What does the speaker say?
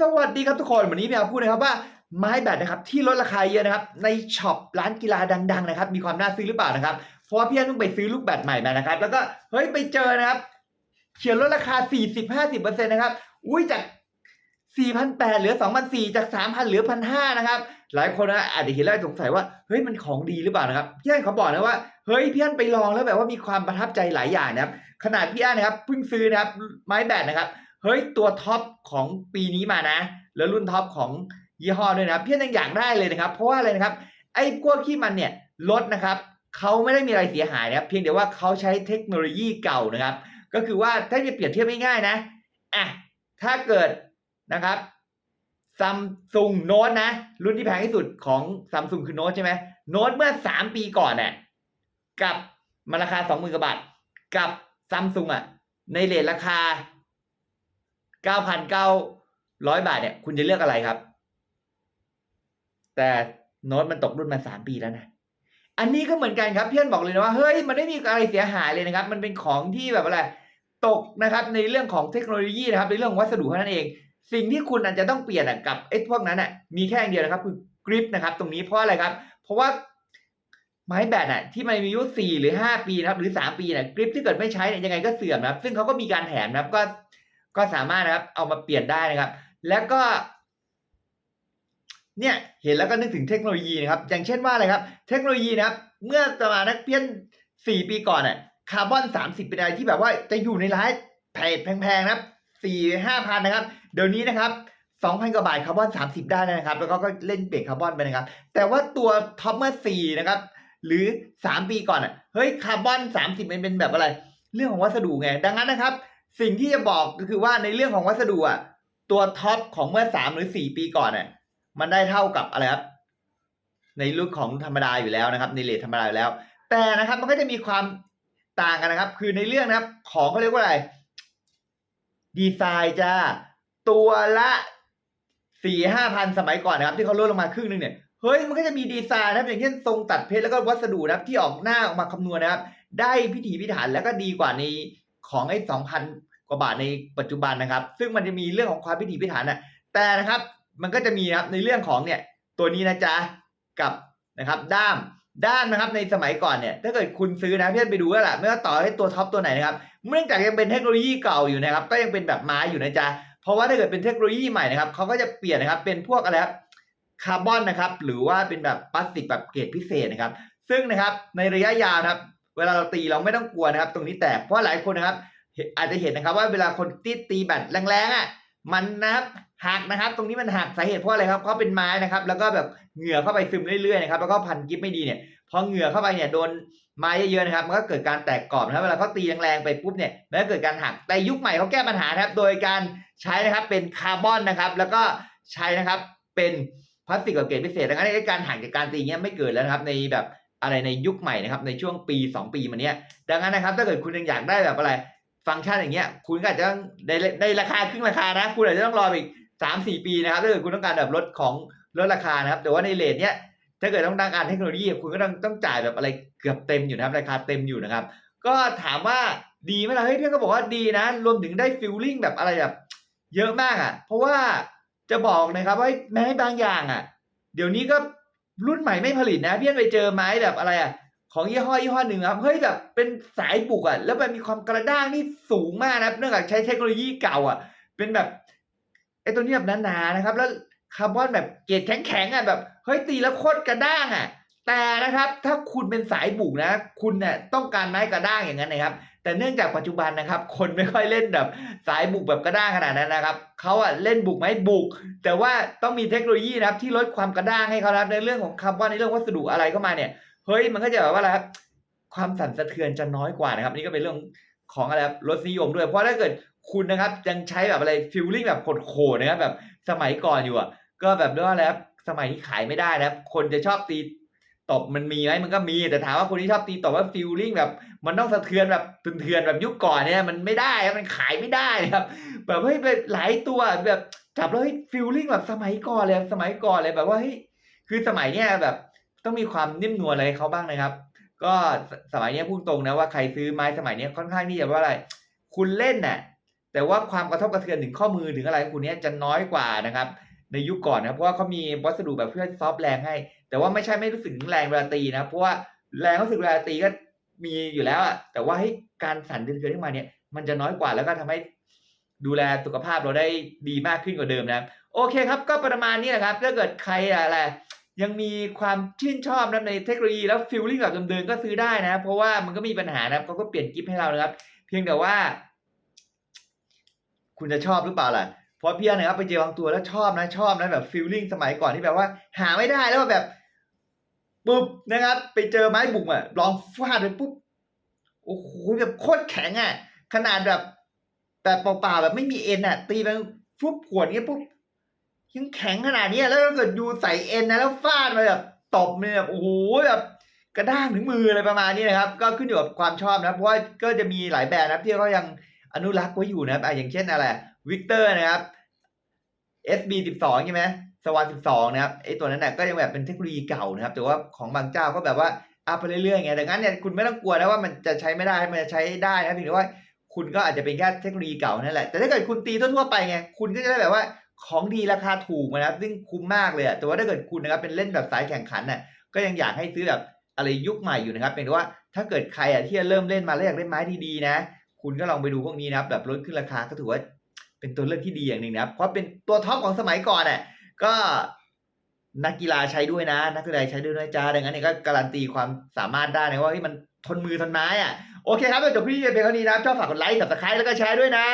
สวัสดีครับทุกคนวันนี้พี่อาพูดนะครับว่าไม้แบตนะครับที่ลดราคาเยอะนะครับในช็อปร้านกีฬาดัง ๆ นะครับ มีความน่าซื้อหรือเปล่านะครับ เพราะว่าพี่อันเพิ่งไปซื้อลูกแบตใหม่มานะครับ แล้วก็เฮ้ยไปเจอนะครับ เขียนลดราคา 40-50%นะครับอุ้ยจาก 4,800เหลือ 2,400 จาก 3,000 เหลือ 1,500 นะครับ หลายคนนะอาจจะเห็นแล้วสงสัยว่า เฮ้ย มันของดีหรือเปล่านะครับ พี่อันเขาบอกนะว่า เฮ้ย พี่อันไปลองแล้วแบบว่ามีความประทับใจหลายอย่างนะครับ ขนาดพี่อันนะครับเพิ่งซื้อนะครับ ไม้แบตนะครับ เฮ้ยตัวท็อปของปีนี้มานะ แล้วรุ่นท็อปของยี่ห้อด้วยนะครับพี่อันยังอยากได้เลยนะครับ เพราะว่าอะไรนะครับ ไอ้พวกที่มันเนี่ยลดนะครับเขาไม่ได้มีอะไรเสียหายนะครับ เพียงแต่ว่าเขาใช้เทคโนโลยีเก่านะครับ ก็คือว่าถ้าจะเปรียบเทียบง่ายๆนะอะถ้าเกิดนะครับซัมซุงโน้ตนะ รุ่นที่แพงที่สุดของซัมซุงคือโน้ตใช่ไหมโน้ตเมื่อสามปีก่อนเนี่ยกับมันราคาสองหมื่นกว่าบาทกับซัมซุงอะในเลทราคา เก้าพันเก้าร้อยบาทเนี่ย คุณจะเลือกอะไรครับ แต่โน้ตมันตกรุ่นมาสามปีแล้วนะ อันนี้ก็เหมือนกันครับเพื่อนบอกเลยนะว่าเฮ้ยมันไม่มีอะไรเสียหายเลยนะครับ มันเป็นของที่แบบอะไรตกนะครับในเรื่องของเทคโนโลยีนะครับในเรื่องวัสดุเท่านั้นเอง สิ่งที่คุณอาจจะต้องเปลี่ยนกับไอ้พวกนั้นอะมีแค่อย่างเดียวนะครับ คือกริปนะครับ ตรงนี้เพราะอะไรครับ เพราะว่าไม้แบตอะที่มันมีอายุสี่หรือห้าปีนะครับหรือสามปีเนี่ยกริปที่เกิดไม่ใช้เนี่ยยังไงก็เสื่อมนะครับ ซึ่งเขาก็มีการแถมนะครับก็ ก็สามารถนะครับเอามาเปลี่ยนได้นะครับ แล้วก็ เนี่ยเห็นแล้วก็นึกถึงเทคโนโลยีนะครับ อย่างเช่นว่าอะไรครับ เทคโนโลยีนะครับ เมื่อประมาณนักเพี้ยนสี่ปีก่อนน่ะคาร์บอนสามสิบเป็นอะไรที่แบบว่าจะอยู่ในร้านแพงแพงๆนะครับสี่ห้าพันนะครับ เดี๋ยวนี้นะครับสองพันกว่าบาทคาร์บอนสามสิบได้นะครับ แล้วก็ก็เล่นเบรกคาร์บอนไปนะครับ แต่ว่าตัวท็อปเมื่อสี่นะครับ หรือสามปีก่อนอะเฮ้ยคาร์บอนสามสิบมันเป็นแบบอะไร เรื่องของวัสดุไง ดังนั้นนะครับ สิ่งที่จะบอกก็คือว่าในเรื่องของวัสดุอะตัวท็อปของเมื่อสามหรือสี่ปีก่อนน่ะมันได้เท่ากับอะไรครับในรุ่นของธรรมดาอยู่แล้วนะครับ ในเลทธรรมดาอยู่แล้ว แต่นะครับมันก็จะมีความต่างกันนะครับ คือในเรื่องนะครับ ของเขาเรียกว่าอะไรดีไซน์จ้าตัวละสี่ห้าพันสมัยก่อนนะครับ ที่เขาลดลงมาครึ่งหนึงเนี่ยเฮ้ยมันก็จะมีดีไซน์นะครับ อย่างเช่นทรงตัดเพชรแล้วก็วัสดุนะครับที่ออกหน้าออกมาคำนวณนะครับ ได้พิถีพิถันแล้วก็ดีกว่าใน ของไอ้สองพันกว่าบาทในปัจจุบันนะครับ ซึ่งมันจะมีเรื่องของความพิถีพิถันนะแต่นะครับมันก็จะมีนะครับในเรื่องของเนี่ยตัวนี้นะจ๊ะกับนะครับด้ามด้ามนะครับในสมัยก่อนเนี่ยถ้าเกิดคุณซื้อนะเพื่อนไปดูแล้วล่ะไม่ว่าต่อให้ตัวท็อปตัวไหนนะครับเนื่องจากยังเป็นเทคโนโลยีเก่าอยู่นะครับ ก็ยังเป็นแบบไม้อยู่นะจ๊ะเพราะว่าถ้าเกิดเป็นเทคโนโลยีใหม่นะครับเขาก็จะเปลี่ยนนะครับเป็นพวกอะไรครับคาร์บอนนะครับ หรือว่าเป็นแบบพลาสติกแบบเกรดพิเศษนะครับ ซึ่งนะครับในระยะยาวนะครับ เวลาเราตีเราไม่ต้องกลัวนะครับ ตรงนี้แตกเพราะหลายคนนะครับ อาจจะเห็นนะครับว่าเวลาคนตีตีแบตแรงๆอะมันนะครับหักนะครับ ตรงนี้มันหักสาเหตุเพราะอะไรครับเพราะเป็นไม้นะครับ แล้วก็แบบเหงื่อเข้าไปซึมเรื่อยๆนะครับแล้วก็พันกิฟไม่ดีเนี่ยพอเหงื่อเข้าไปเนี่ยโดนไม้เยอะๆนะครับมันก็เกิดการแตกกรอบนะครับเวลาเขาตีแรงๆไปปุ๊บเนี่ยมันก็เกิดการหักแต่ยุคใหม่เขาแก้ปัญหาครับ โดยการใช้นะครับเป็นคาร์บอนนะครับ แล้วก็ใช้นะครับเป็นพลาสติกแบบเกรดพิเศษดังนั้นการหักจากการตีเงี้ยไม่เกิดแล้วนะครับในแบบ อะไรในยุคใหม่นะครับในช่วงปี 2 ปีมาเนี้ยดังนั้นนะครับถ้าเกิดคุณยังอยากได้แบบอะไรฟังก์ชันอย่างเงี้ยคุณก็อาจจะต้องในในราคาครึ่งราคานะ คุณอาจจะต้องรออีกสามสี่ปีนะครับถ้าเกิดคุณต้องการแบบลดของลดราคานะครับ แต่ว่าในเลทเนี้ยถ้าเกิดต้องการเทคโนโลยีคุณก็ต้องต้องจ่ายแบบอะไรเกือบเต็มอยู่นะครับราคาเต็มอยู่นะครับ ก็ถามว่าดีไหมล่ะเฮ้ยเพื่อนก็บอกว่าดีนะ รวมถึงได้ฟิลลิ่งแบบอะไรแบบเยอะมากอะ เพราะว่าจะบอกนะครับว่าแม้บางอย่างอะ เดี๋ยวนี้ก็ รุ่นใหม่ไม่ผลิตนะเพื่อนไปเจอไม้แบบอะไรอะของยี่ห้อยี่ห้อหนึ่งครับเฮ้ยแบบเป็นสายบุกอะแล้วมันมีความกระด้างนี่สูงมากนะเนื่องจากใช้เทคโนโลยีเก่าอะ เป็นแบบไอ้ตัวนี้แบบหนาๆนะครับ แล้วคาร์บอนแบบเกรดแข็งๆอะแบบเฮ้ยตีแล้วโคตรกระด้างอะ แต่นะครับถ้าคุณเป็นสายบุกนะ คุณเนี่ยต้องการไม้กระด้างอย่างนั้นนะครับ แต่เนื่องจากปัจจุบันนะครับ คนไม่ค่อยเล่นแบบสายบุกแบบกระด้างขนาดนั้นนะครับเขาอะเล่นบุกไหมบุก แต่ว่าต้องมีเทคโนโลยีนะครับ ที่ลดความกระด้างให้เขานะครับในเรื่องของคาร์บอนในเรื่องวัสดุอะไรเข้ามาเนี่ยเฮ้ยมันก็จะแบบว่าอะไรครับความสั่นสะเทือนจะน้อยกว่านะครับนี่ก็เป็นเรื่องของอะไรครับรสนิยมด้วย เพราะถ้าเกิดคุณนะครับยังใช้แบบอะไรฟิลลิ่งแบบโหดๆนะครับแบบสมัยก่อนอยู่อะก็แบบเรียกว่าอะไรครับสมัยนี้ขายไม่ได้นะครับคนจะชอบตี ตบมันมีไหมมันก็มี แต่ถามว่าคนที่ชอบตีตบว่าฟิลลิ่งแบบ มันต้องสะเทือนแบบตึนเถื่อนแบบยุคก่อนเนี่ยมันไม่ได้ครับมันขายไม่ได้ครับแบบเฮ้ยแบบหลายตัวแบบจับแล้วเฮ้ยฟิลลิ่งแบบสมัยก่อนเลยสมัยก่อนเลยแบบว่าเฮ้ยคือสมัยเนี้ยแบบ ต้องมีความนิ่มนวลอะไรเขาบ้างนะครับ ก็สมัยเนี้ยพูดตรงนะว่าใครซื้อไม้สมัยเนี้ยค่อนข้างที่จะว่าอะไร คุณเล่นน่ะแต่ว่าความกระทบกระเทือนถึงข้อมือถึงอะไรคุณเนี้ยจะน้อยกว่านะครับ ในยุคก่อนนะเพราะว่าเขามีวัสดุแบบเพื่อซอฟแรงให้ แต่ว่าไม่ใช่ไม่รู้สึกแรงเวลาตีนะ เพราะว่าแรงรู้สึกเวลาตีก็มีอยู่แล้วอะแต่ว่าให้การสั่นเทือนๆขึ้นมาเนี่ยมันจะน้อยกว่าแล้วก็ทำให้ดูแลสุขภาพเราได้ดีมากขึ้นกว่าเดิมนะโอเคครับ ก็ประมาณนี้แหละครับถ้าเกิดใครอะไรยังมีความชื่นชอบนะในเทคโนโลยีแล้วฟิลลิ่งแบบเดิมๆก็ซื้อได้นะ เพราะว่ามันก็มีปัญหานะครับเขาก็เปลี่ยนกิฟต์ให้เรานะครับ เพียงแต่ว่า คุณจะชอบหรือเปล่าล่ะ พราะพี่นะครับไปเจอบางตัวแล้วชอบนะชอบนะแบบฟิลลิ่งสมัยก่อนที่แบบว่า หาไม่ได้แล้วแบบปุ๊บนะครับ ไปเจอไม้บุกอะลองฟาดไปปุ๊บโอ้โหแบบโคตรแข็งอะ ขนาดแบบแบบเปล่าๆแบบไม่มีเอ็นอะ ตีไปฟุบขวดเงี้ยปุ๊บยังแข็งขนาดนี้แล้วถ้าเกิดยูใส่เอ็นนะแล้วฟาดไปแบบตบเนี่ยแบบโอ้โหแบบกระด้างถึงมืออะไรประมาณนี้นะครับ ก็ขึ้นอยู่กับความชอบนะเพราะว่าก็จะมีหลายแบรนด์นะที่เขายังอนุรักษ์ไว้อยู่นะอย่างเช่นอะไรวิกเตอร์นะครับ SB 12 ใช่ไหมสวาน12 นะครับไอตัวนั้นน่ะก็ยังแบบเป็นเทคโนโลยีเก่านะครับ แต่ว่าของบางเจ้าก็แบบว่าอัพไปเรื่อยๆไงดังนั้นเนี่ยคุณไม่ต้องกลัวนะว่ามันจะใช้ไม่ได้ มันจะใช้ได้นะเพียงแต่ว่าคุณก็อาจจะเป็นแค่เทคโนโลยีเก่านั่นแหละ แต่ถ้าเกิดคุณตีทั่วๆไปไง คุณก็จะได้แบบว่าของดีราคาถูกนะครับ ซึ่งคุ้มมากเลยอะแต่ว่าถ้าเกิดคุณนะครับเป็นเล่นแบบสายแข่งขันน่ะ ก็ยังอยากให้ซื้อแบบอะไรยุคใหม่อยู่นะครับ เป็นว่าถ้าเกิดใครอะที่จะเริ่มเล่นมาแล้วอยากเล่นไม้ดีๆนะ คุณก็ลองไปดูพวกนี้นะครับแบบลดขึ้นราคาก็ถือว่า เป็นตัวเลือกที่ดีอย่างหนึ่งนะครับเพราะเป็นตัวท็อปของสมัยก่อนอะก็นักกีฬาใช้ด้วยนะ นักกีฬาใช้ด้วยนะจ้าดังนั้นเนี่ยก็การันตีความสามารถได้นะว่าที่มันทนมือทนไม้อะโอเคครับจบพี่เพียงเท่านี้นะชอบฝากกดไลค์สับสไครต์แล้วก็แชร์ด้วยนะ